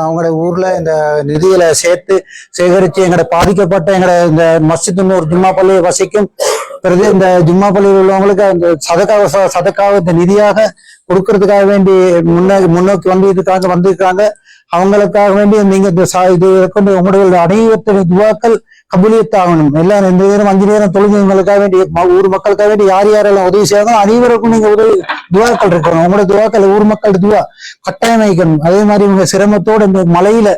அவங்களோட ஊர்ல இந்த நிதிகளை சேர்த்து சேகரித்து எங்களை பாதிக்கப்பட்ட எங்களை இந்த மசித்துன்னு ஒரு ஜும்மா பள்ளி வசிக்கும் பிறகு இந்த ஜும்மா பள்ளியில் உள்ளவங்களுக்கு அந்த சதக்காக சதக்காக இந்த நிதியாக கொடுக்கறதுக்காக வேண்டி முன்னே முன்னோக்கி வந்து வந்திருக்காங்க. அவங்களுக்காக வேண்டி நீங்க இந்த இது உங்களுடைய அனைவத்தின் துவாக்கள் கபூலியத்தாகணும். எல்லாம் ரெண்டு நேரம் அஞ்சு நேரம் தொழுகைங்களுக்காக வேண்டி ஊர் மக்களுக்காக வேண்டி யார் யாரெல்லாம் உதவி செய்யணும் அனைவருக்கும் நீங்க உதவி துவாக்கள் இருக்கணும். உங்களோட துவாக்கள் ஊர் மக்கள் துவா கட்டாயம் வைக்கணும். அதே மாதிரி இவங்க சிரமத்தோட இந்த மலையில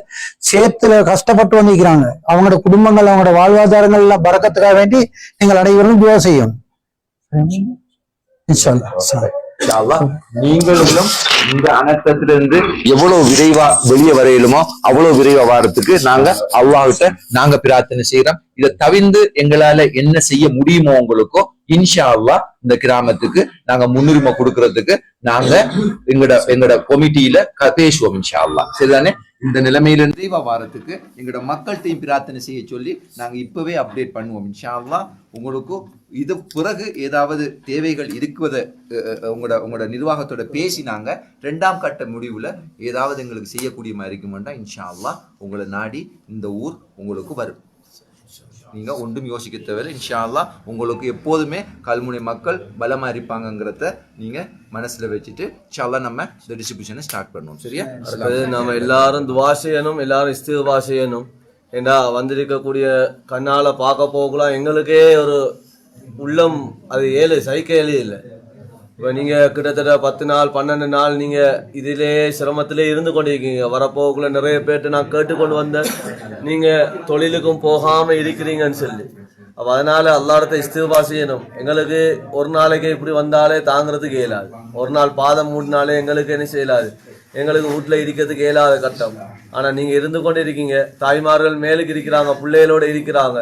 சேத்துல கஷ்டப்பட்டு வந்திருக்கிறாங்க. அவங்களோட குடும்பங்கள் அவங்களோட வாழ்வாதாரங்கள் எல்லாம் பறக்கத்துக்காக வேண்டி நீங்கள் அனைவரும் துவா செய்யும் இன்ஷா அல்லாஹ். நீங்களும் இந்த அனர்த்தத்திலிருந்து எவ்வளவு விரைவா வெளியே வரையிலுமோ அவ்வளவு விரைவா வாரத்துக்கு நாங்க அல்லாஹ்கிட்ட நாங்க பிரார்த்தனை செய்யறோம் இதை தவிர்ந்து எங்களால என்ன செய்ய முடியுமோ உங்களுக்கோ இன்ஷா அல்லா இந்த கிராமத்துக்கு நாங்க முன்னுரிமை கொடுக்கறதுக்கு நாங்க எங்கட எங்கட கொமிட்டியில பேசுவோம் இன்ஷா அல்லா சரிதானே? இந்த நிலைமையிலிருந்து விரைவா வாரத்துக்கு எங்கட மக்கள்கிட்டையும் பிரார்த்தனை செய்ய சொல்லி நாங்க இப்பவே அப்டேட் பண்ணுவோம் இன்ஷா அல்லா உங்களுக்கும் இது பிறகு ஏதாவது தேவைகள் இருக்குவதை உங்களோட உங்களோட நிர்வாகத்தோட பேசி நாங்க ரெண்டாம் கட்ட முடிவுல ஏதாவது எங்களுக்கு செய்யக்கூடிய மாதிரி இருக்குமெண்டா இன்ஷா அல்லா உங்களை நாடி இந்த ஊர் உங்களுக்கு வரும். நீங்க ஒன்றும் யோசிக்க தேவையில்லை. இன்ஷா அல்லாஹ் உங்களுக்கு எப்போதுமே கல்முனை மக்கள் பலமா இருப்பாங்கங்கிறத நீங்க மனசுல வச்சுட்டு இன்ஷா அல்லாஹ் நம்ம இந்த டிஸ்ட்ரிபியூஷனை ஸ்டார்ட் பண்ணுவோம். சரியா? அடுத்தது நம்ம எல்லாரும் துவா செய்யணும் எல்லாரும் இஸ்திவா செய்யணும். ஏண்டா வந்திருக்கக்கூடிய கண்ணால பார்க்க போகலாம் எங்களுக்கே ஒரு உள்ளம் அது ஏழு சைக்க ஏழு இல்லை. இப்போ நீங்க கிட்டத்தட்ட பத்து நாள் பன்னெண்டு நாள் நீங்க இதிலே சிரமத்திலே இருந்து கொண்டிருக்கீங்க. வரப்போக்குள்ள நிறைய பேர்ட்டு நான் கேட்டுக்கொண்டு வந்தேன். நீங்க தொழிலுக்கும் போகாம இருக்கிறீங்கன்னு சொல்லி. அப்ப அதனால அல்லாடத்தை இஸ்திவா செய்யணும். எங்களுக்கு ஒரு நாளைக்கு இப்படி வந்தாலே தாங்கிறதுக்கு இயலாது. ஒரு நாள் பாதம் மூடினாலே எங்களுக்கு என்ன செய்யலாது? எங்களுக்கு வீட்டில் இருக்கிறதுக்கு இயலாத கட்டம். ஆனா நீங்க இருந்து கொண்டு இருக்கீங்க தாய்மார்கள் மேலுக்கு இருக்கிறாங்க பிள்ளைகளோட இருக்கிறாங்க.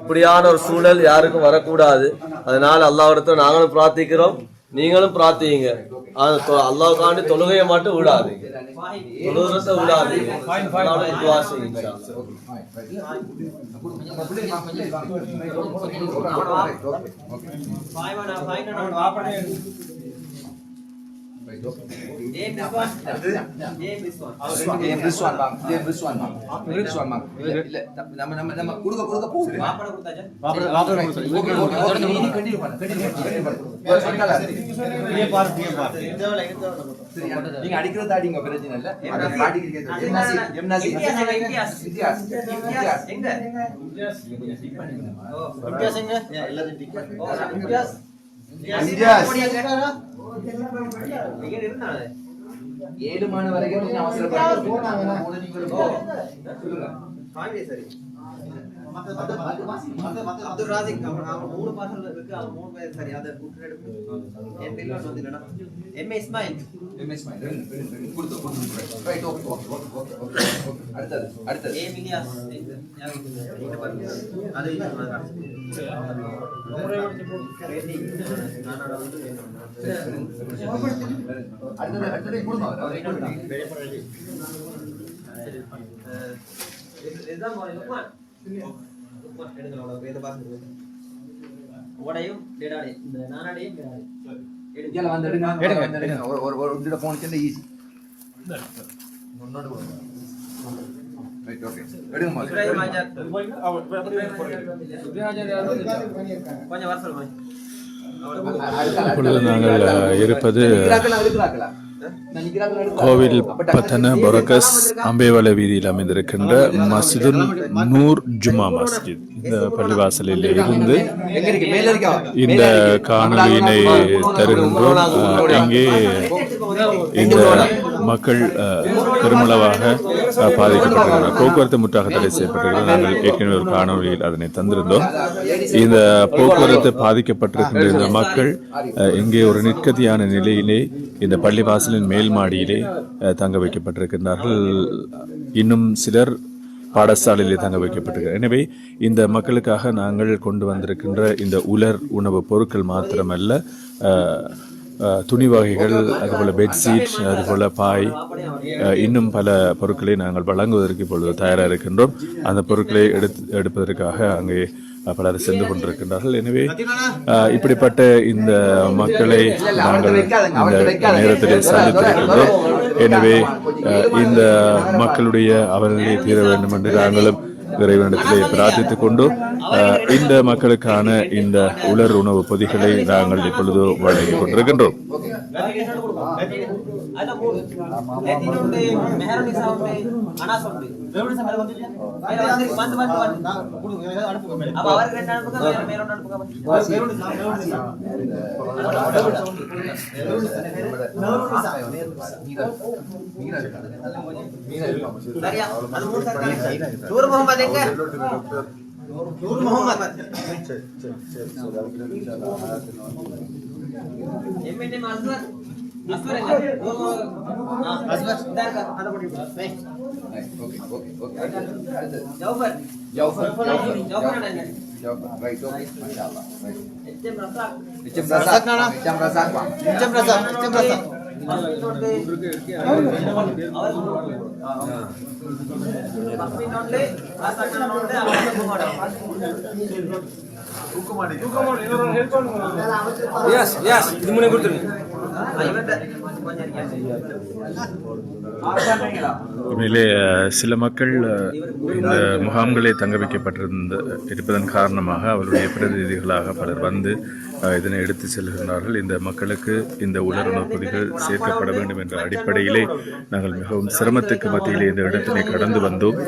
இப்படியான ஒரு சூழல் யாருக்கும் வரக்கூடாது. அதனால அல்லாவிடத்தை நாங்களும் பிரார்த்திக்கிறோம். நீங்களும் பிரார்த்திங்க அல்லாவுக்காண்டி தொழுகையை மட்டும் விடாதீங்க. தொழுகிறத விடாதீங்க. அல்லாஹ்வுடைய துஆ செய்யுங்க இன்ஷா அல்லாஹ். ஜெயம் ரிஸ்வான் வாங்க. ஜெயம் ரிஸ்வான் வாங்க. ரிஸ்வான் வாங்க. இல்ல, இல்ல, நம்ம நம்ம நம்ம கொடுக்க கொடுக்க போகுது. Okay, okay, okay. நீ continue பண்ணு, continue பண்ணு, continue பண்ணு. ஒரு சொன்னால. சரி, நீங்க அடிக்கிறத அடிங்க பிரச்சனை இல்ல அதை பாட்டிக்கிறீங்க. எம் நாசி, எம் நாசி. இத்தியாஸ். இத்தியாஸ். இத்தியாஸ். ஏழு மணி வரைக்கும் நீங்க அவசரப்படாதீங்க. சொல்லுங்க. அப்துல் ராசிக் அவன் மூணு பாசல் இருக்கு அவன் மூணு பேர் சரி அதை என் பில்லு வந்து இல்லைன்னா எம் இஸ்மாயில் கொடுத்து, அடுத்தது அடுத்தது ஏ அது உடையும் இந்த நானாடையும் எடுங்க. ஒரு ஒரு ஒரு easy. முன்னோட்டு கொடுங்க. Right, okay. எடுங்க முதல்ல. இப்ராஹிம் ஆஜாத் கொஞ்சம் வர சொல்லுங்க இப்பொழுது நாங்கள் இருப்பது கோவில் பத்தன பொரகஸ் அம்பேவள வீதியில் அமைந்திருக்கின்ற மஸ்ஜிதுல் நூர் ஜுமா மஸ்ஜித். இந்த பள்ளிவாசலில் இருந்து இந்த காணொலியினை தருகின்றோம். இங்கே இந்த மக்கள் பெருமளவாக பாதிக்கப்பட்டிருக்கிறார் போக்குவரத்து முற்றாக தடை செய்யப்பட்டிருக்கிறது. நாங்கள் ஏற்கனவே ஒரு காணொளியில் அதனை தந்திருந்தோம். இந்த போக்குவரத்து பாதிக்கப்பட்டிருக்கின்ற இந்த மக்கள் இங்கே ஒரு நிற்கதியான நிலையிலே இந்த பள்ளிவாசல் பள்ளிவாசலின் மேல் மாடியிலே தங்க வைக்கப்பட்டிருக்கின்றார்கள். இன்னும் சிலர் பாடசாலையிலே தங்க வைக்கப்பட்டிருக்கிறார். எனவே இந்த மக்களுக்காக நாங்கள் கொண்டு வந்திருக்கின்ற இந்த உலர் உணவுப் பொருட்கள் மாத்திரமல்ல துணி வகைகள் அதுபோல் பெட்ஷீட் அதுபோல் பாய் இன்னும் பல பொருட்களை நாங்கள் வழங்குவதற்கு இப்பொழுது தயாராக இருக்கின்றோம். அந்த பொருட்களை எடுத்து எடுப்பதற்காக அங்கே பலர் சென்று கொண்டிருக்கின்றார்கள். எனவே இப்படிப்பட்ட இந்த மக்களை நாங்கள் இந்த நேரத்தில் சந்தித்திருக்கின்றோம். எனவே இந்த மக்களுடைய அவர்களை தீர வேண்டும் என்று நாங்களும் இறைவனிடத்திலே பிரார்த்தித்துக் கொண்டு இந்த மக்களுக்கான இந்த உலர் உணவு பொதிகளை நாங்கள் இப்பொழுது வழங்கிக் கொண்டிருக்கின்றோம். ada pun Latin unde meher nisa unde anas unde beru nisa meher unde ada wanti bantu bantu okay okay okay Jaufar Jaufar Jaufar Jaufar right okay माशाल्लाह राइट इतम रसाक इतम रसाक ना इतम रसाक इतम रसाक इतम रसाक ಎಸ್ ಎಸ್ ಇದು ಮುನೆ ಗುರ್ತನೆ உண்மையிலே சில மக்கள் இந்த முகாம்களே தங்க வைக்கப்பட்டிருந்த இருப்பதன் காரணமாக அவருடைய பிரதிநிதிகளாக பலர் வந்து இதனை எடுத்து செல்கின்றார்கள். இந்த மக்களுக்கு இந்த உலருணவு பொதிகள் சேர்க்கப்பட வேண்டும் என்ற அடிப்படையிலே நாங்கள் மிகவும் சிரமத்துக்கு மத்தியிலே இந்த இடத்தினை கடந்து வந்தோம்.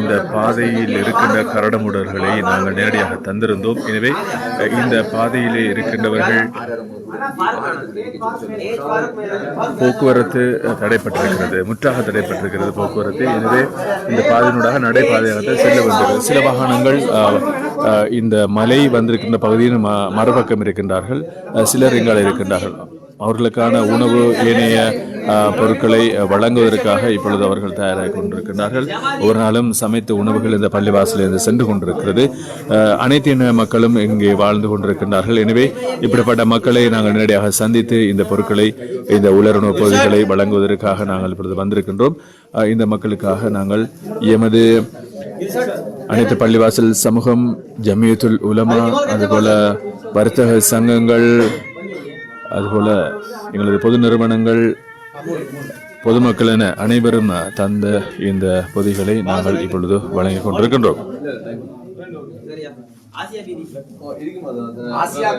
இந்த பாதையில் இருக்கின்ற கரடமுடர்களை நாங்கள் நேரடியாக தந்திருந்தோம். எனவே இந்த பாதையிலே இருக்கின்றவர்கள் போக்குவரத்து தடைப்பட்டிருக்கிறது முற்றாக தடைப்பட்டிருக்கிறது போக்குவரத்து. எனவே இந்த பாதையினூடாக நடைபாதையாக செல்ல வந்திருக்கிறது. சில வாகனங்கள் இந்த மலை வந்திருக்கின்ற பகுதியின் ம- பக்கம் இருக்கின்றார்கள் சிலர் எங்கள் இருக்கின்றார்கள். அவர்களுக்கான உணவு ஏனைய பொருட்களை வழங்குவதற்காக இப்பொழுது அவர்கள் தயாராகி கொண்டிருக்கின்றார்கள். ஒரு நாளும் சமைத்த உணவுகள் இந்த பள்ளிவாசலிருந்து சென்று கொண்டிருக்கிறது. அனைத்து இன மக்களும் இங்கே வாழ்ந்து கொண்டிருக்கின்றார்கள். எனவே இப்படிப்பட்ட மக்களை நாங்கள் நேரடியாக சந்தித்து இந்த பொருட்களை இந்த உலருணவு பொருட்களை வழங்குவதற்காக நாங்கள் இப்பொழுது வந்திருக்கின்றோம். இந்த மக்களுக்காக நாங்கள் எமது அனைத்து பள்ளிவாசல் சமூகம் ஜமியத்துல் உலமா அதுபோல வர்த்தக சங்கங்கள் அதுபோல எங்களது பொது நிறுவனங்கள் பொதுமக்கள் என அனைவரும் தந்த இந்த பொதிகளை நாங்கள் இப்பொழுது வழங்கிக் கொண்டிருக்கின்றோம். Asia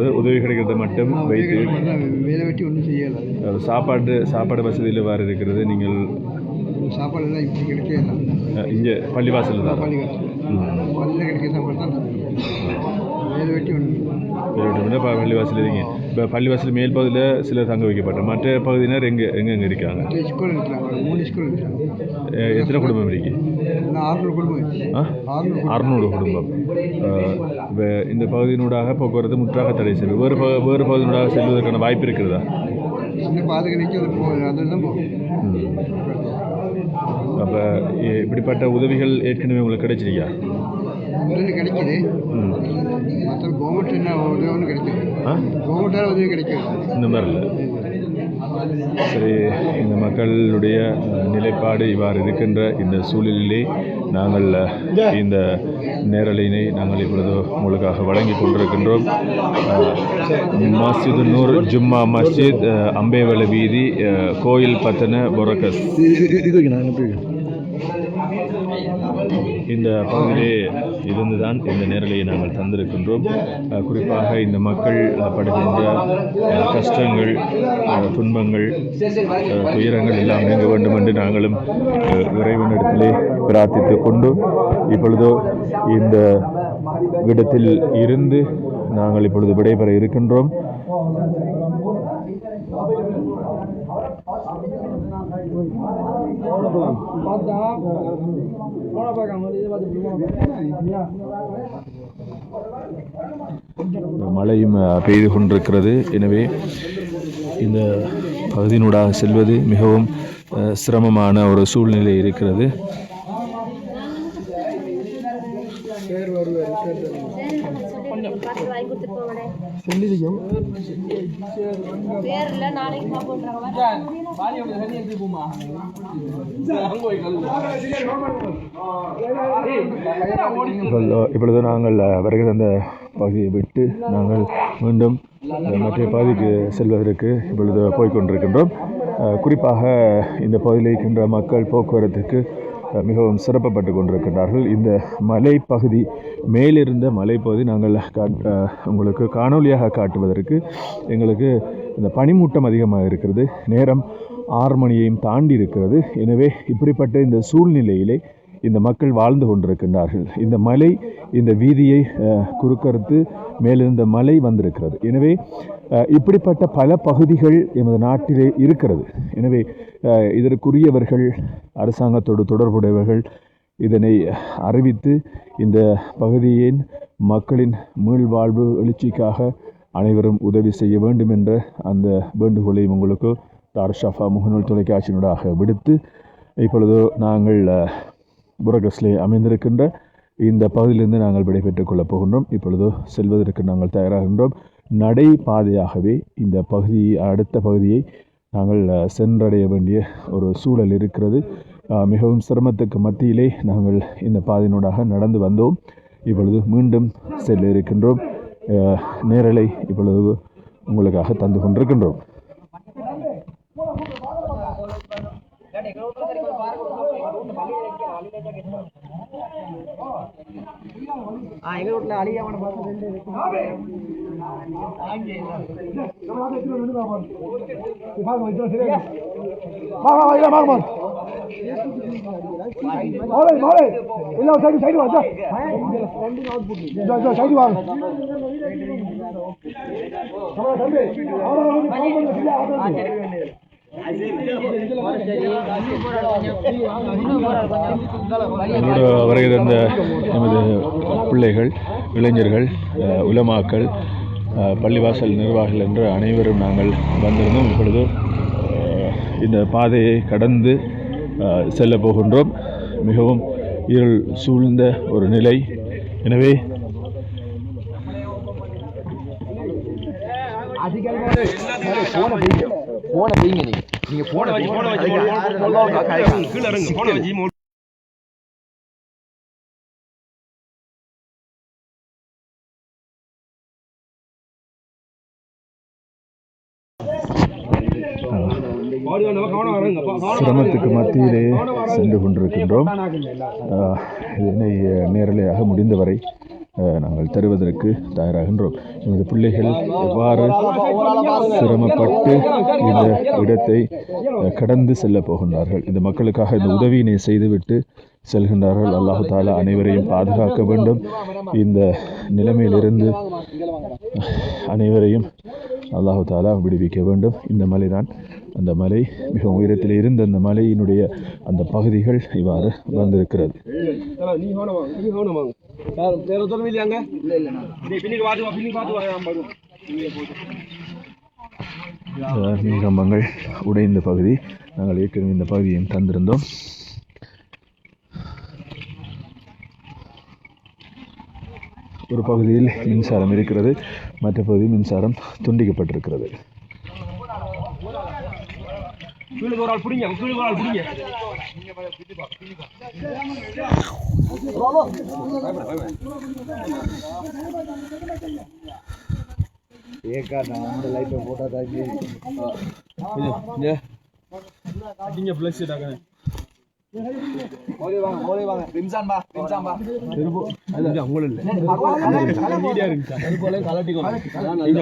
அதாவது உதவி கிடைக்கிறத மட்டும் வைத்து வேலை வெட்டி ஒன்றும் செய்யலை. அஹ், சாப்பாடு சாப்பாடு வசதியில் வேறு இருக்கிறது. நீங்கள் சாப்பாடு எல்லாம் இப்படி கிடைக்கல அஹ், இங்கே பள்ளிவாசல் தான். பள்ளியில் கிடைக்கிற சாப்பாடு தான் வேலை வெட்டி ஒன்று இருக்கட்டும். இப்ப பள்ளிவாசல் இருக்கீங்க. இப்போ பள்ளிவாசல் மேல் பகுதியில் சிலர் தங்க வைக்கப்பட்ட மற்ற பகுதியினர் எங்கே எங்கே எங்கே இருக்காங்க ஸ்கூல் மூணு ஸ்கூல் எத்தனை குடும்பம் இருக்கு அறுநூறு குடும்பம். இந்த பகுதியினூடாக போக்குவரத்து முற்றாக தடை செய்யும் வேறு வேறு பகுதியினூடாக செல்வதற்கான வாய்ப்பு இருக்கிறதா அப்போ இப்படிப்பட்ட உதவிகள் ஏற்கனவே உங்களுக்கு கிடைச்சிருக்கா? கிடைக்குது. மற்ற கவர்மெண்ட் என்ன உதவி ஆ? கவர்மெண்ட்டால் உதவி கிடைக்குது. இந்த மாதிரி இல்லை சரி இந்த மக்களுடைய நிலைப்பாடு இவ்வாறு இருக்கின்ற இந்த சூழலிலே நாங்கள் இந்த நேரலையினை நாங்கள் இப்பொழுது உங்களுக்காக வழங்கி கொண்டிருக்கின்றோம் மஸ்ஜித் மஸ்ஜிது நூர் ஜும்மா மஸ்ஜித் அம்பேவள வீதி கோயில் பத்தன பொரக்கஸ் இந்த பகுதியிலே இருந்துதான் இந்த நேரலையை நாங்கள் தந்திருக்கின்றோம். குறிப்பாக இந்த மக்கள் படுகின்ற கஷ்டங்கள் துன்பங்கள் துயரங்கள் எல்லாம் நீங்க வேண்டும் என்று நாங்களும் இறைவனிடத்திலே பிரார்த்தித்து கொண்டு இப்பொழுது இந்த இடத்தில் இருந்து நாங்கள் இப்பொழுது விடைபெற இருக்கின்றோம். மழையும் பெய்து கொண்டிருக்கிறது. எனவே இந்த பகுதியினூடாக செல்வது மிகவும் சிரமமான ஒரு சூழ்நிலை இருக்கிறது பார்த்து வாங்கி கொடுத்துட்டு போங்கடே சொல்லிருக்கோம் பேர் இல்லை நாளைக்கு பார்ப்போம் இப்பொழுது நாங்கள் வருகிற அந்த பகுதியை விட்டு நாங்கள் மீண்டும் மற்ற பகுதிக்கு செல்வதற்கு இப்பொழுது போய்க்கொண்டிருக்கின்றோம். அஹ், குறிப்பாக இந்த பகுதியில் இருக்கின்ற மக்கள் போக்குவரத்துக்கு மிகவும் சிறப்பப்பட்டு கொண்டிருக்கின்றார்கள். இந்த மலைப்பகுதி மேலிருந்த மலைப்பகுதி நாங்கள் உங்களுக்கு காணொலியாக காட்டுவதற்கு எங்களுக்கு இந்த பனிமூட்டம் அதிகமாக இருக்கிறது. நேரம் ஆறு மணியையும் தாண்டி இருக்கிறது. எனவே இப்படிப்பட்ட இந்த சூழ்நிலையிலே இந்த மக்கள் வாழ்ந்து கொண்டிருக்கின்றார்கள். இந்த மலை இந்த வீதியை குறுக்கறுத்து மேலிருந்த மலை வந்திருக்கிறது. எனவே இப்படிப்பட்ட பல பகுதிகள் எமது நாட்டிலே இருக்கிறது. எனவே இதற்குரியவர்கள் அரசாங்கத்தோடு தொடர்புடையவர்கள் இதனை அறிவித்து இந்த பகுதியின் மக்களின் மீள்வாழ்வு எழுச்சிக்காக அனைவரும் உதவி செய்ய வேண்டும் என்ற அந்த வேண்டுகோளையும் உங்களுக்கு தார் ஷஃபா முகநூல் தொலைக்காட்சியினூடாக விடுத்து இப்பொழுது நாங்கள் புரகஸ்லே அமைந்திருக்கின்ற இந்த பகுதியிலிருந்து நாங்கள் விடைபெற்றுக் கொள்ளப் போகின்றோம். இப்பொழுது செல்வதற்கு நாங்கள் தயாராகின்றோம். நடை பாதையாகவே இந்த பகுதியை அடுத்த பகுதியை நாங்கள் சென்றடைய வேண்டிய ஒரு சூழல் இருக்கிறது. மிகவும் சிரமத்துக்கு மத்தியிலே நாங்கள் இந்த பாதையினூடாக நடந்து வந்தோம். இப்பொழுது மீண்டும் செல்ல இருக்கின்றோம். நேரலை இப்பொழுது உங்களுக்காக தந்து கொண்டிருக்கின்றோம். ஆ எங்க வீட்டுல அழியாம பார்த்து என்னோட வருகை தந்த நமது பிள்ளைகள் இளைஞர்கள் உலமாக்கள் பள்ளிவாசல் நிர்வாகிகள் என்று அனைவரும் நாங்கள் வந்திருந்தோம். இப்பொழுது இந்த பாதையை கடந்து செல்ல போகின்றோம். மிகவும் இருள் சூழ்ந்த ஒரு நிலை. எனவே போன பீங்க நீங்க. நீங்க போன கீழே இறங்கு. போன வச்சு சிரமத்துக்கு மத்தியிலே சென்று கொண்டிருக்கின்றோம். இதனை நேரலையாக முடிந்தவரை நாங்கள் தருவதற்கு தயாராகின்றோம். எமது பிள்ளைகள் எவ்வாறு சிரமப்பட்டு இந்த இடத்தை கடந்து செல்ல போகின்றார்கள்? இந்த மக்களுக்காக இந்த உதவியினை செய்துவிட்டு செல்கின்றார்கள். அல்லாஹு தாலா அனைவரையும் பாதுகாக்க வேண்டும். இந்த நிலைமையிலிருந்து அனைவரையும் அல்லாஹு தாலா விடுவிக்க வேண்டும். இந்த மலைதான் அந்த மலை மிக உயரத்தில் இருந்த அந்த மலையினுடைய அந்த பகுதிகள் இவ்வாறு வந்திருக்கிறது. மின்கம்பங்கள் உடைந்த பகுதி. நாங்கள் ஏற்கனவே இந்த பகுதியையும் தந்திருந்தோம். ஒரு பகுதியில் மின்சாரம் இருக்கிறது மற்ற பகுதியில் மின்சாரம் துண்டிக்கப்பட்டிருக்கிறது. கீழே ஒரு ஆள் பிடிங்க கீழே ஒரு ஆள் பிடிங்க. அடிங்க ஃப்ளஷ் டாங்க ஓடி வாங்க ஓடி வாங்க ரிம்சான் பா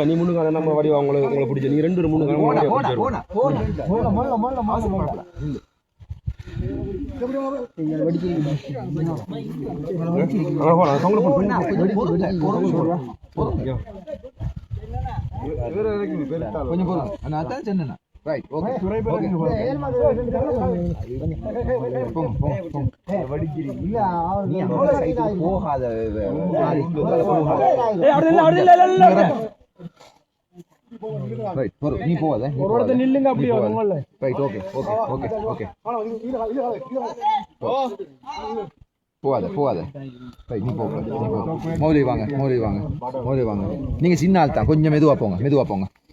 நீ முன்னுக்கு நம்ம வடி உங்களை உங்களை பிடிச்ச. நீ ரெண்டு போனா போனா போனா மொல்ல மொல்ல மாசம் போனா கொஞ்சம் போதும் நான் அதான் சொன்னேன் ரைட் ஓகே போகாத ரைட் நீ போகாத ஒரு இடத்துல நில்லுங்க அப்படியே உங்கள right okay okay okay okay போகாத போகாத ரைட் நீ போக நீ போக மௌலி வாங்க மௌலி வாங்க மௌலி வாங்க நீங்க சின்ன ஆள் தான் கொஞ்சம் மெதுவா போங்க மெதுவா போங்க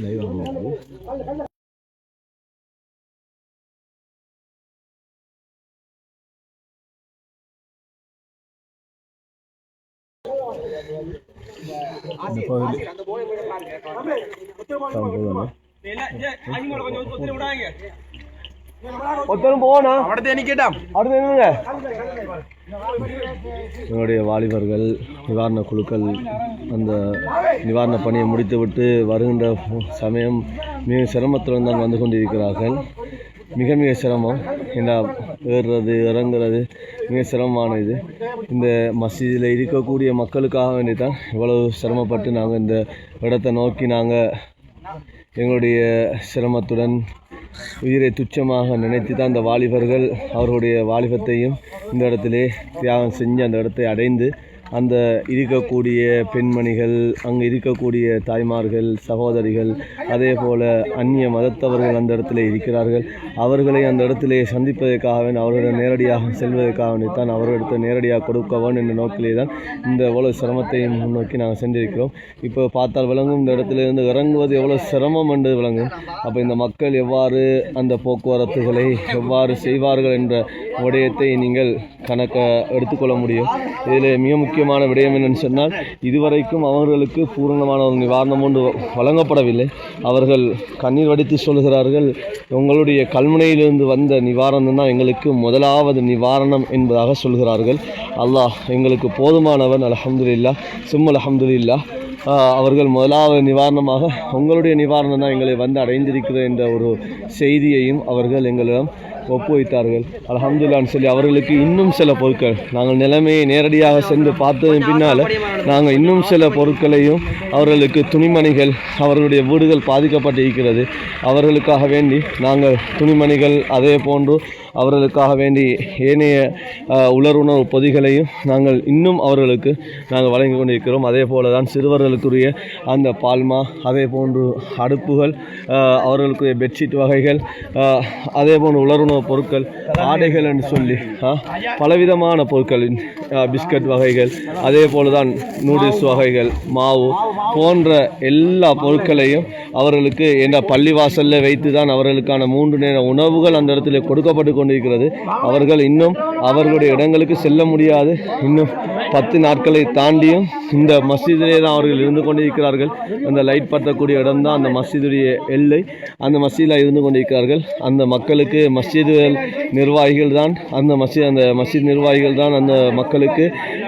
மெதுவா போங்க இந்த பகுதி. ஒருத்தரும் அடுத்து என்னங்க என்னுடைய வாலிபர்கள் நிவாரண குழுக்கள் அந்த நிவாரண பணியை முடித்துவிட்டு வருகின்ற சமயம் மிக சிரமத்துடன் தான் வந்து கொண்டிருக்கிறார்கள். மிக மிக சிரமம். இந்த ஏறுறது இறங்குறது மிக சிரமமான இது. இந்த மசீதியில் இருக்கக்கூடிய மக்களுக்காக வேண்டி தான் இவ்வளவு சிரமப்பட்டு நாங்கள் இந்த இடத்தை நோக்கி நாங்கள் எங்களுடைய சிரமத்துடன் உயிரை துச்சமாக நினைத்து தான் அந்த வாலிபர்கள் அவர்களுடைய வாலிபத்தையும் இந்த இடத்திலே தியாகம் செஞ்சு அந்த இடத்தை அடைந்து அந்த இருக்கக்கூடிய பெண்மணிகள் அங்கே இருக்கக்கூடிய தாய்மார்கள் சகோதரிகள் அதே போல் அந்நிய மதத்தவர்கள் அந்த இடத்துல இருக்கிறார்கள். அவர்களை அந்த இடத்திலே சந்திப்பதற்காக அவர்களிடம் நேரடியாக செல்வதற்காக தான் அவர்களிடத்தை நேரடியாக கொடுக்க வேண்டும் என்ற நோக்கிலே தான் இந்த எவ்வளோ சிரமத்தையும் முன்னோக்கி நாங்கள் சென்றிருக்கிறோம். இப்போ பார்த்தால் விளங்கும் இந்த இடத்துல இருந்து இறங்குவது எவ்வளோ சிரமம் என்று விளங்கும். அப்போ இந்த மக்கள் எவ்வாறு அந்த போக்குவரத்துகளை எவ்வாறு செய்வார்கள் என்ற விடயத்தை நீங்கள் கணக்க எடுத்துக்கொள்ள முடியும். இதில் மிக முக்கியமான விடயம் என்னன்னு சொன்னால் இதுவரைக்கும் அவர்களுக்கு பூரணமான ஒரு நிவாரணம் ஒன்று வழங்கப்படவில்லை. அவர்கள் கண்ணீர் வடித்து சொல்கிறார்கள் உங்களுடைய கல்முனையிலிருந்து வந்த நிவாரணம் தான் எங்களுக்கு முதலாவது நிவாரணம் என்பதாக சொல்கிறார்கள். அல்லாஹ் எங்களுக்கு போதுமானவன் அல்ஹம்துலில்லா சும் அல்ஹம்துலில்லா அவர்கள் முதலாவது நிவாரணமாக உங்களுடைய நிவாரணம் தான் எங்களை வந்து அடைந்திருக்கிறது என்ற ஒரு செய்தியையும் அவர்கள் எங்களிடம் ஒப்புவித்தார்கள். அல்ஹம்துலில்லான்னு சொல்லி அவர்களுக்கு இன்னும் சில பொருட்கள். நாங்கள் நிலைமையை நேரடியாக சென்று பார்த்ததன் பின்னால் நாங்கள் இன்னும் சில பொருட்களையும் அவர்களுக்கு துணிமணிகள் அவர்களுடைய வீடுகள் பாதிக்கப்பட்டிருக்கிறது. அவர்களுக்காக வேண்டி நாங்கள் துணிமணிகள் அதே போன்று அவர்களுக்காக வேண்டி ஏனைய உலருணர்வு பொதிகளையும் நாங்கள் இன்னும் அவர்களுக்கு நாங்கள் வழங்கி கொண்டிருக்கிறோம். அதே போல தான் சிறுவர்களுக்குரிய அந்த பால்மா அதே போன்று அடுப்புகள் அவர்களுக்குரிய பெட்ஷீட் வகைகள் அதே போன்று உலருணவு பொருட்கள் ஆடைகள் என்று சொல்லி பலவிதமான பொருட்களின் பிஸ்கட் வகைகள் அதே போல தான் நூடுல்ஸ் வகைகள் மாவு போன்ற எல்லா பொருட்களையும் அவர்களுக்கு என்ற பள்ளிவாசலில் வைத்து தான் அவர்களுக்கான மூன்று நேர உணவுகள் அந்த இடத்துல கொடுக்கப்பட்டு கொண்டிருக்கிறது. அவர்கள் இன்னும் அவர்களுடைய இடங்களுக்கு செல்ல முடியாது. இன்னும் பத்து நாட்களை தாண்டியும் இந்த மசீதிலே தான் அவர்கள் இருந்து கொண்டிருக்கிறார்கள். அந்த லைட் பற்றக்கூடிய இடம் தான் அந்த மசீதுடைய எல்லை. அந்த மசீதில் இருந்து கொண்டிருக்கிறார்கள். அந்த மக்களுக்கு மசீது நிர்வாகிகள் தான். அந்த மசீத் அந்த மசீத் நிர்வாகிகள் தான் அந்த மக்களுக்கு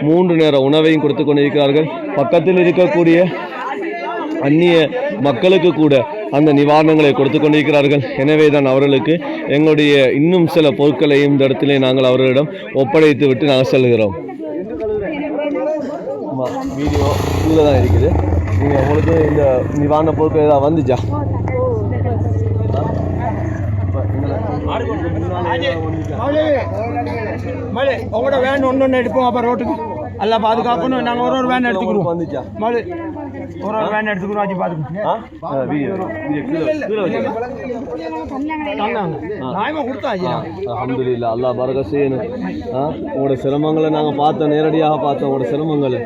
மூன்று நேர உணவையும் கொடுத்து கொண்டிருக்கிறார்கள். பக்கத்தில் இருக்கக்கூடிய அந்நிய மக்களுக்கு கூட அந்த நிவாரணங்களை கொடுத்து கொண்டிருக்கிறார்கள். எனவே தான் அவர்களுக்கு எங்களுடைய இன்னும் சில பொருட்களையும் இந்த இடத்திலே நாங்கள் அவர்களிடம் ஒப்படைத்து விட்டு நாங்கள் செல்கிறோம். வீடியோ இதில் தான் இருக்குது. நீங்கள் உங்களுக்கு இந்த நிவாரண பொருட்கள் ஏதாவது வந்துச்சா? உங்களோட வேன் ஒன்று ஒன்று எடுப்போம். அப்போ ரோட்டுக்கு எல்லாம் பாதுகாக்கணும் நாங்கள் ஒரு ஒரு வேன் எடுத்துக்கிறோம் வந்துச்சா? மழை ஒரு ஒரு வேன் எடுத்துக்கிறோம் ஆச்சு அல்ஹம்துலில்லாஹ் அல்லாஹ் பரக செய்யணும். உங்களோட சிரமங்களை நாங்கள் பார்த்தோம் நேரடியாக பார்த்தோம் உங்களோட சிரமங்களை.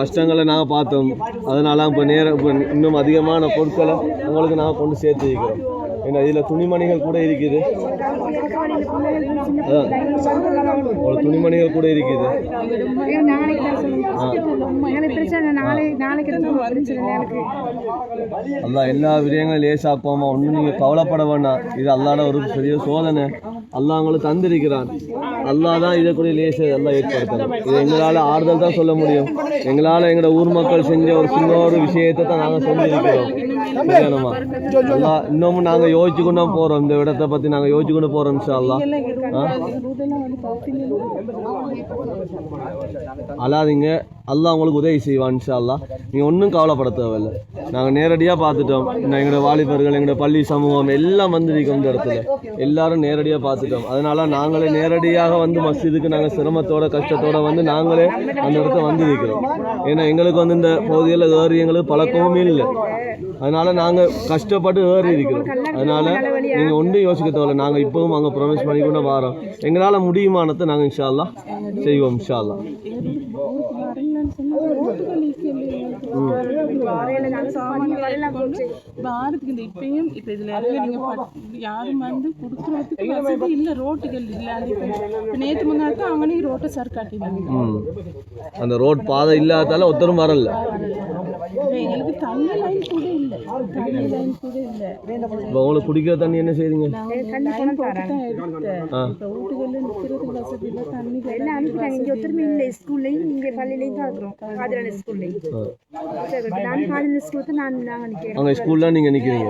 கஷ்டங்களை நாங்கள் பார்த்தோம். அதனால இப்போ நேர இப்போ இன்னும் அதிகமான பொருட்களை உங்களுக்கு நாங்கள் கொண்டு சேர்த்து வைக்கிறோம். ஏன்னா இதில் துணிமணிகள் கூட இருக்குது. அதான். ஒரு துணிமணிகள் கூட இருக்குது. நாளைக்கு எல்லா விடயங்களும் லேசாக்குவோமா. ஒன்றும் நீங்கள் கவலைப்பட வேண்டாம். இது அல்லாட ஒரு பெரிய சோதனை. அல்லா அவங்களுக்கு தந்திருக்கிறான். அல்லா தான் இதை கூட லேசை எல்லாம் ஏற்படுத்தணும். இது எங்களால் ஆறுதல் தான் சொல்ல முடியும். எங்களால் எங்களோட ஊர் மக்கள் செஞ்ச ஒரு சின்ன ஒரு விஷயத்தை தான் நாங்கள் செஞ்சிருக்கிறோம். சரியானம்மா அல்லாஹ் இன்னமும் நாங்கள் யோசிச்சு கொண்டு போகிறோம் இந்த இடத்தை பற்றி நாங்கள் யோசிச்சு கொண்டு போகிறோம் இன்ஷா அல்லாஹ் உங்களுக்கு உதவி செய்வான் இன்ஷா அல்லாஹ் நீங்கள் ஒன்றும் கவலைப்பட தேவையில்லை. நாங்கள் நேரடியாக பார்த்துட்டோம். எங்களோட வாலிபர்கள் எங்களோட பள்ளி சமூகம் எல்லாம் வந்திருக்கோம் இந்த இடத்துல. எல்லாரும் நேரடியாக பார்த்துட்டோம். அதனால நாங்களே நேரடியாக வந்து மஸ்ஜிதுக்கு நாங்கள் சிரமத்தோட கஷ்டத்தோட வந்து நாங்களே அந்த இடத்த வந்து நிற்கிறோம் ஏன்னா எங்களுக்கு வந்து இந்த பகுதியில் ஏறி எங்களுக்கு பழக்கமும் இல்லை. அதனால நாங்கள் கஷ்டப்பட்டு ஏறி இருக்கிறோம் அதனால நீங்கள் ஒன்றும் யோசிக்க தேவையில்லை. நாங்கள் இப்பவும் அங்கே ப்ரொமிஸ் பண்ணி கூட வரோம். எங்களால் முடியுமானத்தை நாங்கள் இன்ஷா செய்வோம் இன்ஷா அல்லாஹ் பாரத்துக்கு இந்த இப்பயும் இப்ப இதுல இறங்கி நீங்க பட்- யாரும் வந்து குடுக்கறதுக்கு வசதி இல்ல ரோட்டுகள் இல்ல. அது இப்ப இப்ப நேத்து முன்னாடி அவனே ரோட்டை சர் காட்டினாங்க அந்த ரோட் பாதை இல்லாதால ஒருத்தரும் வரல. இப்ப எங்களுக்கு தண்ணி லைன் கூட இல்ல. தண்ணி லைன் கூட இல்ல. இப்போ உங்களுக்கு குடிக்கிற தண்ணி என்ன செய்றீங்க? லைன் போட்டு தான் எடுத்தேன். ஆ. இப்ப வீட்டுகள்ல நிக்கிறதுக்கு வசதி இல்ல தண்ணி எல்லாம் அனுப்பிட்டாங்க? இங்க ஒருத்தருமே இல்லை. ஸ்கூல்லையும் இங்க பள்ளியிலையும் தான் இருக்கிறோம். ஸ்கூல்லையும். அங்கே ஸ்கூல்ல நீங்க நிக்கிறீங்க.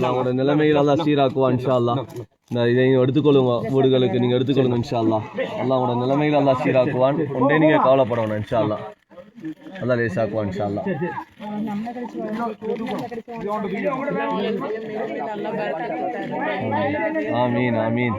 உங்களோட நிலைமைகள் எல்லாம் சீராக்குவா இன்ஷா அல்லாஹ் இந்த இதை நீங்க எடுத்துக்கொள்ளுங்க வீடுகளுக்கு நீங்க எடுத்துக்கொள்ளுங்க இன்ஷா அல்லாஹ் அல்லாஹ் உங்களோட நிலைமைகள் எல்லாம் சீராக்குவான். ஒன்றே நீங்க கவலைப்படணும் இன்ஷா அல்லாஹ் அதான் லேசாக்குவான் இன்ஷா ஆமீன் ஆமீன்.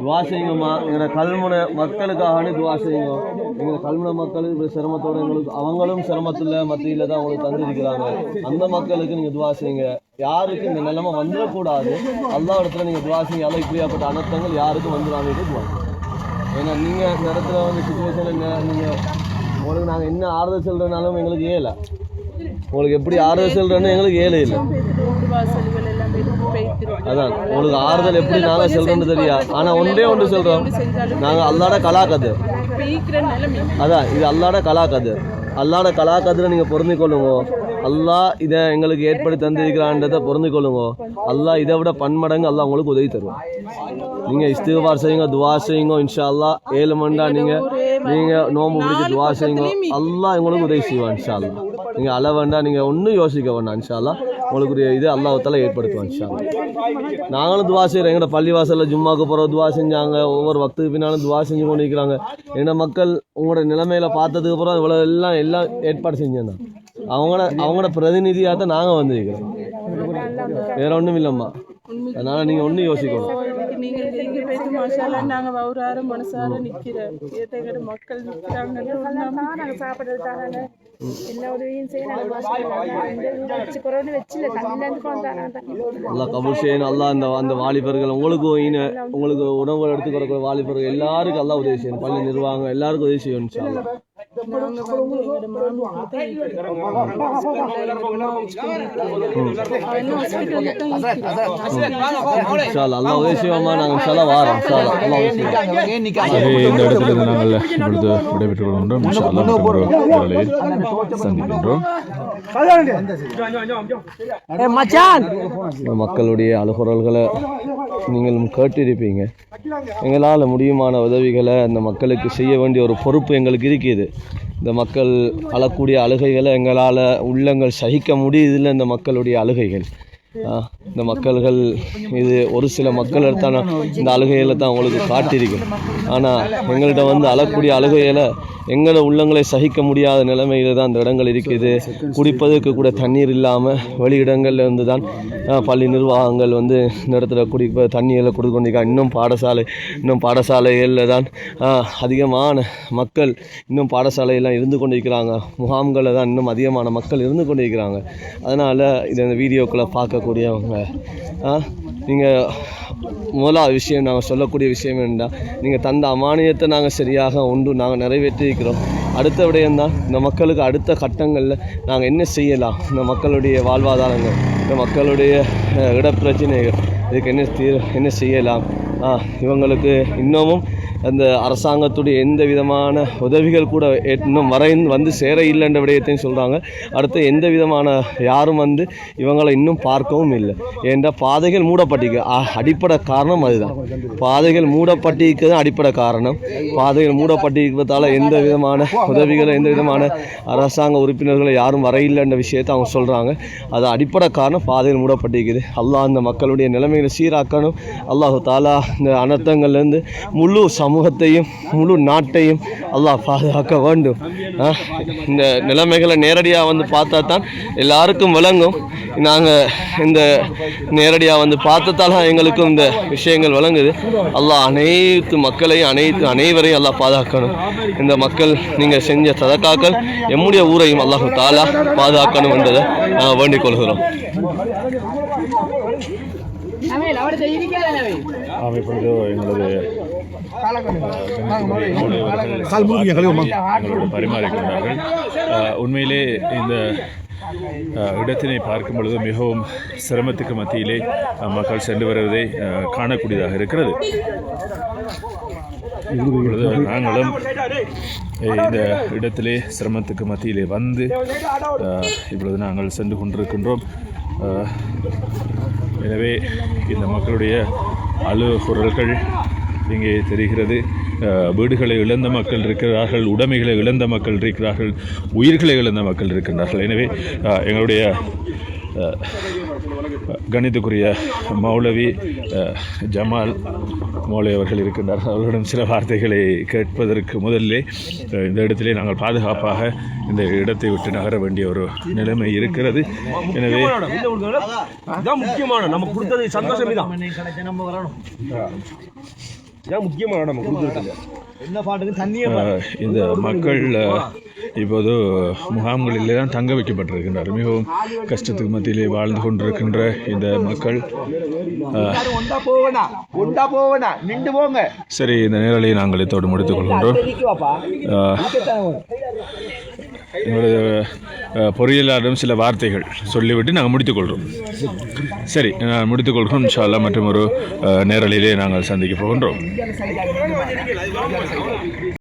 துவா செய்யுங்கம்மா. எங்களோட கல்முனை மக்களுக்காக துவா செய்யுங்க. எங்கள் கல்முனை மக்கள் இப்படி சிரமத்தோட எங்களுக்கு அவங்களும் சிரமத்தில் மத்தியில் தான் உங்களுக்கு தந்திருக்கிறாங்க. அந்த மக்களுக்கு நீங்கள் துவா செய்யுங்க. யாருக்கு இந்த நிலைமை வந்துடக்கூடாது. எல்லா இடத்துல நீங்கள் துவா செய்யுங்க. எல்லாம் இப்படியாப்பட்ட அனர்த்தங்கள் யாருக்கும் வந்துடாமல் துவா ஏன்னா நீங்கள் இந்த இடத்துல வந்து சுச்சுவேஷனில் நீங்கள் உங்களுக்கு நாங்கள் என்ன ஆறுதல் சொல்கிறனாலும் எங்களுக்கு ஏலை. உங்களுக்கு எப்படி ஆறுதல் சொல்கிறேன்னு எங்களுக்கு ஏழை இல்லை. அதான் உங்களுக்கு ஆறுதல் எப்படி நாங்கள் சொல்கிறோன்னு தெரியா? ஆனால் ஒன்றே ஒன்று சொல்கிறோம் நாங்கள் அல்லாட கலாக்கது அதான் இது அல்லாட கலாக்கது அல்லாட கலாக்கதில் நீங்கள் பொருந்திக் கொள்ளுங்க. அல்லாஹ் இதை எங்களுக்கு ஏற்படுத்தி தந்திருக்கிறான்றதை பொருந்திக் கொள்ளுங்க அல்லாஹ் இதை விட பன்மடங்கு அல்லாஹ் உங்களுக்கு உதவி தருவான். நீங்கள் இஸ்திகார் செய்யுங்க துவா செய்யுங்க இன்ஷா அல்லாஹ் ஏழு மண்டா நீங்கள் நீங்கள் நோம்பு பிடிச்சி துவா செய்யுங்க. அல்லாஹ் உங்களுக்கு உதவி செய்வான் இன்ஷா அல்லாஹ் நீங்கள் வேண்டாம் நீங்கள் ஒன்றும் யோசிக்க வேண்டாம் இன்ஷா அல்லாஹ் உங்களுக்குரிய இது அல்லாஹத்தால ஏற்படுத்துவான் நாங்களும் துவா செய்கிறோம் எங்களோட பள்ளி வாசலில் ஜும்மாக்கு போகிற துவா செஞ்சாங்க. ஒவ்வொரு வக்துக்கு பின்னாலும் துவா செஞ்சு கொண்டு இருக்கிறாங்க எங்களோட மக்கள் உங்களோட நிலைமையில பார்த்ததுக்கு அப்புறம் இவ்வளோ எல்லாம் எல்லாம் ஏற்பாடு செஞ்சிருந்தோம் அவங்களோட அவங்களோட பிரதிநிதியாக தான் நாங்கள் வந்திருக்கிறோம். வேற ஒன்றும் இல்லைம்மா அதனால நீங்கள் ஒன்றும் யோசிக்கணும் இதுக்கு நீங்க நீங்க போயிட்டு மாஷாலா நாங்க வவுறார மனசார நிக்கிறோம் ஏத்தகட மக்கள் நிக்கிறாங்க நாங்க சாப்பிடுறதுக்காக எல்லா உதவியும் செய்யணும். அந்த அந்த வாலிபர்கள் உங்களுக்கு உங்களுக்கு உணவுகள் எடுத்து கொடுக்குற வாலிபர்கள் எல்லாருக்கும் அல்லாஹ் உதவி செய்யணும். பள்ளி நிர்வாகம் எல்லாருக்கும் உதவி செய்யணும் இன்ஷா அல்லாஹ். உதவி செய்வோமா நாங்கள் இன்ஷா அல்லாஹ் வாரோம். இன்ஷா அல்லாஹ் அல்லாஹ் உதவி செய்வோம் சரி இந்த இடத்துல இருந்து நாங்கள் இப்பொழுது விடைபெற்றுக் கொள்கின்றோம் சந்திக்கின்றோம். மக்களுடைய அழுகுரல்களை நீங்களும் கேட்டிருப்பீங்க. எங்களால் முடியுமான உதவிகளை அந்த மக்களுக்கு செய்ய வேண்டிய ஒரு பொறுப்பு எங்களுக்கு இருக்குது இந்த மக்கள் அழக்கூடிய அழுகைகளை எங்களால் உள்ளங்கள் சகிக்க முடியுதில்ல இந்த மக்களுடைய அழுகைகள். இந்த மக்கள்கள் இது ஒரு சில மக்கள் எடுத்தான இந்த அழுகைகளை தான் உங்களுக்கு காட்டியிருக்கும். ஆனால் எங்கள்கிட்ட வந்து அழக்கூடிய அழுகைகளை எங்களை உள்ளங்களை சகிக்க முடியாத நிலைமையில தான் இந்த இடங்கள் இருக்குது. குடிப்பதற்கு கூட தண்ணீர் இல்லாமல் வெளி இடங்கள்ல இருந்து தான் பள்ளி நிர்வாகங்கள் வந்து இந்த இடத்துல குடிப்ப தண்ணிகளை கொடுத்து கொண்டிருக்காங்க இன்னும் பாடசாலை இன்னும் பாடசாலைகளில் தான் அதிகமான மக்கள் இன்னும் பாடசாலையெல்லாம் இருந்து கொண்டிருக்கிறாங்க. முகாம்களில் தான் இன்னும் அதிகமான மக்கள் இருந்து கொண்டிருக்கிறாங்க. அதனால் இது இந்த வீடியோக்களை பார்க்க இருக்கக்கூடியவங்க நீங்கள் முதலாவது விஷயம் நாங்கள் சொல்லக்கூடிய விஷயம் என்னென்னா நீங்கள் தந்த அமானியத்தை நாங்கள் சரியாக உண்டு நாங்கள் நிறைவேற்றியிருக்கிறோம். அடுத்த விடயம்தான் இந்த மக்களுக்கு அடுத்த கட்டங்களில் நாங்கள் என்ன செய்யலாம்? இந்த மக்களுடைய வாழ்வாதாரங்கள் இந்த மக்களுடைய இடப்பிரச்சனைகள் இதுக்கு என்ன தீர் என்ன செய்யலாம்? ஆ, இவங்களுக்கு இன்னமும் அந்த அரசாங்கத்துடைய எந்த விதமான உதவிகள் கூட இன்னும் வர வந்து சேர இல்லைன்ற விடயத்தையும் சொல்கிறாங்க அடுத்து எந்த விதமான யாரும் வந்து இவங்களை இன்னும் பார்க்கவும் இல்லை. ஏன்டா பாதைகள் மூடப்பட்டிருக்கு. அடிப்படை காரணம் அதுதான். பாதைகள் மூடப்பட்டிருக்கு தான் அடிப்படை காரணம். பாதைகள் மூடப்பட்டிருப்பதால் எந்த விதமான உதவிகளை எந்த விதமான அரசாங்க உறுப்பினர்களை யாரும் வர இல்லைன்ற விஷயத்தை அவங்க சொல்கிறாங்க அது அடிப்படை காரணம் பாதைகள் மூடப்பட்டிருக்குது. அல்லாஹ் அந்த மக்களுடைய நிலைமைகளை சீராக்கணும். அல்லாஹு தாலா இந்த அனர்த்தங்கள்லேருந்து முழு சமூகத்தையும் முழு நாட்டையும் அல்லாஹ் பாதுகாக்க வேண்டும். இந்த நிலைமைகளை நேரடியாக வந்து பார்த்தா தான் எல்லாருக்கும் விளங்கும். நாங்கள் இந்த நேரடியாக வந்து பார்த்ததால எங்களுக்கும் இந்த விஷயங்கள் விளங்குது. அல்லாஹ் அனைத்து மக்களையும் அனைத்து அனைவரையும் அல்லாஹ் பாதுகாக்கணும். இந்த மக்கள் நீங்கள் செஞ்ச சதக்காக்கள் எம்முடைய ஊரையும் அல்லாஹு தாலா பாதுகாக்கணும் என்றதை நாங்கள் வேண்டிக் கொள்கிறோம். இப்பொழுது எங்களது பரிமாறிக்கொண்டார்கள் உண்மையிலே இந்த இடத்தினை பார்க்கும் பொழுது மிகவும் சிரமத்துக்கு மத்தியிலே மக்கள் சென்று வருவதை காணக்கூடியதாக இருக்கிறது. இப்பொழுது நாங்களும் இந்த இடத்திலே சிரமத்துக்கு மத்தியிலே வந்து இப்பொழுது நாங்கள் சென்று கொண்டிருக்கின்றோம். எனவே இந்த மக்களுடைய அழுகுரல்கள் இங்கே தெரிகிறது. வீடுகளை இழந்த மக்கள் இருக்கிறார்கள் உடைமைகளை இழந்த மக்கள் இருக்கிறார்கள் உயிர்களை இழந்த மக்கள் இருக்கின்றார்கள். எனவே எங்களுடைய அஹ், கணித்துக்குரிய மௌலவி ஜமால் மௌலவி அவர்கள் இருக்கின்றார்கள். அவர்களிடம் சில வார்த்தைகளை கேட்பதற்கு முதலிலே இந்த இடத்திலே நாங்கள் பாதுகாப்பாக இந்த இடத்தை விட்டு நகர வேண்டிய ஒரு நிலைமை இருக்கிறது. எனவே முக்கியமான நம்ம கொடுத்தது சந்தோஷம் இதான் இதான் முக்கியமான நம்ம அஹ், இந்த மக்கள் இப்போது முகாம்களிலே தான் தங்க வைக்கப்பட்டிருக்கின்றார் மிகவும் கஷ்டத்துக்கு மத்தியிலே வாழ்ந்து கொண்டிருக்கின்ற இந்த மக்கள் சரி இந்த நேரலை நாங்கள் இதோடு முடித்துக் கொள்கின்றோம். எங்களுடைய பொறியியலாளரும் சில வார்த்தைகள் சொல்லிவிட்டு நாங்கள் முடித்துக்கொள்கிறோம் சரி நான் முடித்துக்கொள்கிறோம் இன்ஷால்லா மற்றும் ஒரு அஹ், நேரலையிலே நாங்கள் சந்திக்க போகின்றோம்.